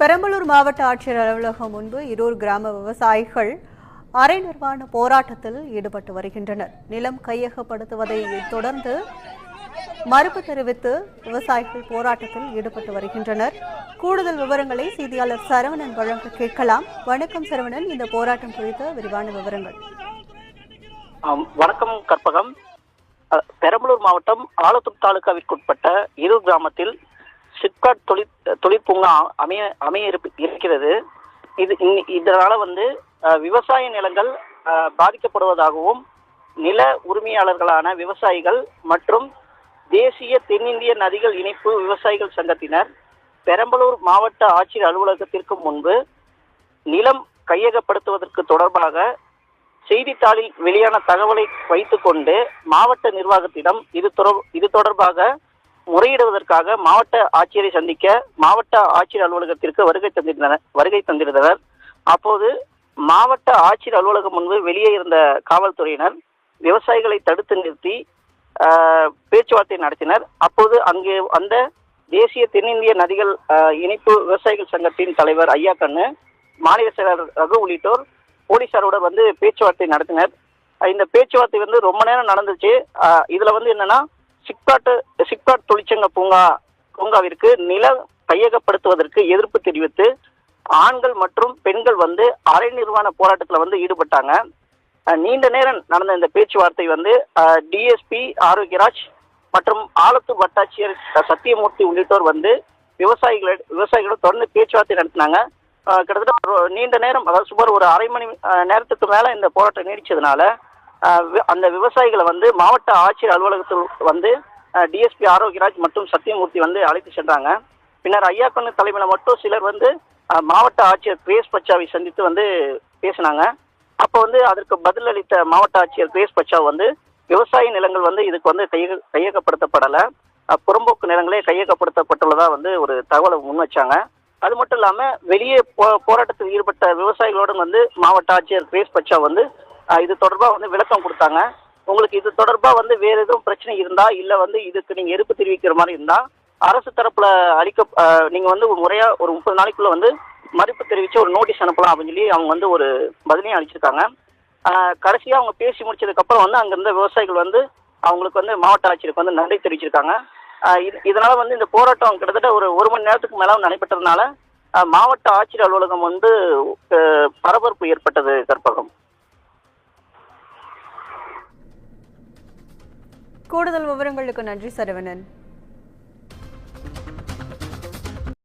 பெரம்பலூர் மாவட்ட ஆட்சியர் அலுவலகம் முன்பு இருவர் கிராம விவசாயிகள் அரை நிர்வாண போராட்டத்தில் ஈடுபட்டு வருகின்றனர். நிலம் கையகப்படுத்துவதை தொடர்ந்து மறுப்பு தெரிவித்து விவசாயிகள் போராட்டத்தில் ஈடுபட்டு வருகின்றனர். கூடுதல் விவரங்களை செய்தியாளர் சரவணன் வழங்க கேட்கலாம். வணக்கம் சரவணன். இந்த போராட்டம் குறித்த விரிவான விவரங்கள். ஆம், வணக்கம் கற்பகம். பெரம்பலூர் மாவட்டம் ஆலத்தூர் தாலுகாவிற்குட்பட்ட இரு கிராமத்தில் சிப்காட் தொழிற் தொழிற்பூங்கா அமைய அமைய இருக்கிறது. இது இதனால வந்து விவசாய நிலங்கள் பாதிக்கப்படுவதாகவும் நில உரிமையாளர்களான விவசாயிகள் மற்றும் தேசிய தென்னிந்திய நதிகள் இணைப்பு விவசாயிகள் சங்கத்தினர் பெரம்பலூர் மாவட்ட ஆட்சியர் அலுவலகத்திற்கு முன்பு நிலம் கையகப்படுத்துவதற்கு தொடர்பாக செய்தித்தாளில் வெளியான தகவலை வைத்துக்கொண்டு மாவட்ட நிர்வாகத்திடம் இது தொடர் இது தொடர்பாக முறையிடுவதற்காக மாவட்ட ஆட்சியரை சந்திக்க மாவட்ட ஆட்சியர் அலுவலகத்திற்கு வருகை தந்திருந்தனர் வருகை தந்திருந்தனர். அப்போது மாவட்ட ஆட்சியர் அலுவலகம் முன்பு வெளியே இருந்த காவல்துறையினர் விவசாயிகளை தடுத்து நிறுத்தி பேச்சுவார்த்தை நடத்தினர். அப்போது அங்கே அந்த தேசிய தென்னிந்திய நதிகள் இணைப்பு விவசாயிகள் சங்கத்தின் தலைவர் ஐயா கண்ணு மாநில செயலர் ரகு உள்ளிட்டோர் போலீசாரோட வந்து பேச்சுவார்த்தை நடத்தினர். இந்த பேச்சுவார்த்தை வந்து ரொம்ப நேரம் நடந்துச்சு. இதுல வந்து என்னன்னா சிப்காட்டு சிப்காட் தொழிற்சங்க பூங்கா பூங்காவிற்கு நில கையகப்படுத்துவதற்கு எதிர்ப்பு தெரிவித்து ஆண்கள் மற்றும் பெண்கள் வந்து அரை நிர்வாண போராட்டத்தில் வந்து ஈடுபட்டாங்க. நீண்ட நேரம் நடந்த இந்த பேச்சுவார்த்தை வந்து டிஎஸ்பி ஆரோக்கியராஜ் மற்றும் ஆலத்தூர் வட்டாட்சியர் சத்தியமூர்த்தி உள்ளிட்டோர் வந்து விவசாயிகள விவசாயிகளோட தொடர்ந்து பேச்சுவார்த்தை நடத்தினாங்க. கிட்டத்தட்ட நீண்ட நேரம் அதாவது சுமார் ஒரு அரை மணி நேரத்துக்கு மேல இந்த போராட்டம் நீடிச்சதுனால அந்த விவசாயிகளை வந்து மாவட்ட ஆட்சியர் அலுவலகத்தில் வந்து டிஎஸ்பி ஆரோக்கியராஜ் மற்றும் சத்தியமூர்த்தி வந்து அழைத்து சென்றாங்க. பின்னர் ஐயாக்கண்ணு தலைமையில் மட்டும் சிலர் வந்து மாவட்ட ஆட்சியர் கிரேஸ் பச்சாவை சந்தித்து வந்து பேசினாங்க. அப்போ வந்து அதற்கு பதிலளித்த மாவட்ட ஆட்சியர் கிரேஸ் பச்சாவ் வந்து விவசாய நிலங்கள் வந்து இதுக்கு வந்து கைய கையகப்படுத்தப்படலை. புறம்போக்கு நிலங்களே கையகப்படுத்தப்பட்டுள்ளதா வந்து ஒரு தகவலை முன் வச்சாங்க. அது மட்டும் இல்லாமல் வெளியே போ போராட்டத்தில் ஈடுபட்ட விவசாயிகளோடும் வந்து மாவட்ட ஆட்சியர் கிரேஸ் பச்சா வந்து இது தொடர்பா வந்து விளக்கம் கொடுத்தாங்க. உங்களுக்கு இது தொடர்பா வந்து வேற எதுவும் பிரச்சனை இருந்தா இல்ல வந்து இதுக்கு நீங்க எதிர்ப்பு தெரிவிக்கிற மாதிரி இருந்தா அரசு தரப்புல அளிக்க நீங்கள் நீங்க வந்து ஒரு முறையா ஒரு முப்பது நாளைக்குள்ள வந்து மறுப்பு தெரிவிச்சு ஒரு நோட்டீஸ் அனுப்பலாம் அப்படின்னு சொல்லி அவங்க வந்து ஒரு பதிலையும் அளிச்சிருக்காங்க. கடைசியாக கடைசியா அவங்க பேசி முடிச்சதுக்கு அப்புறம் வந்து அங்க இருந்த விவசாயிகள் வந்து அவங்களுக்கு வந்து மாவட்ட ஆட்சியருக்கு வந்து நன்றி தெரிவிச்சிருக்காங்க. இது- இதனால வந்து இந்த போராட்டம் கிட்டத்தட்ட ஒரு ஒரு மணி நேரத்துக்கு மேல நடைபெற்றதுனால மாவட்ட ஆட்சியர் அலுவலகம் வந்து பரபரப்பு ஏற்பட்டது கற்பகம் கூடுதல் விவரங்களுக்கு நன்றி சரவணன்.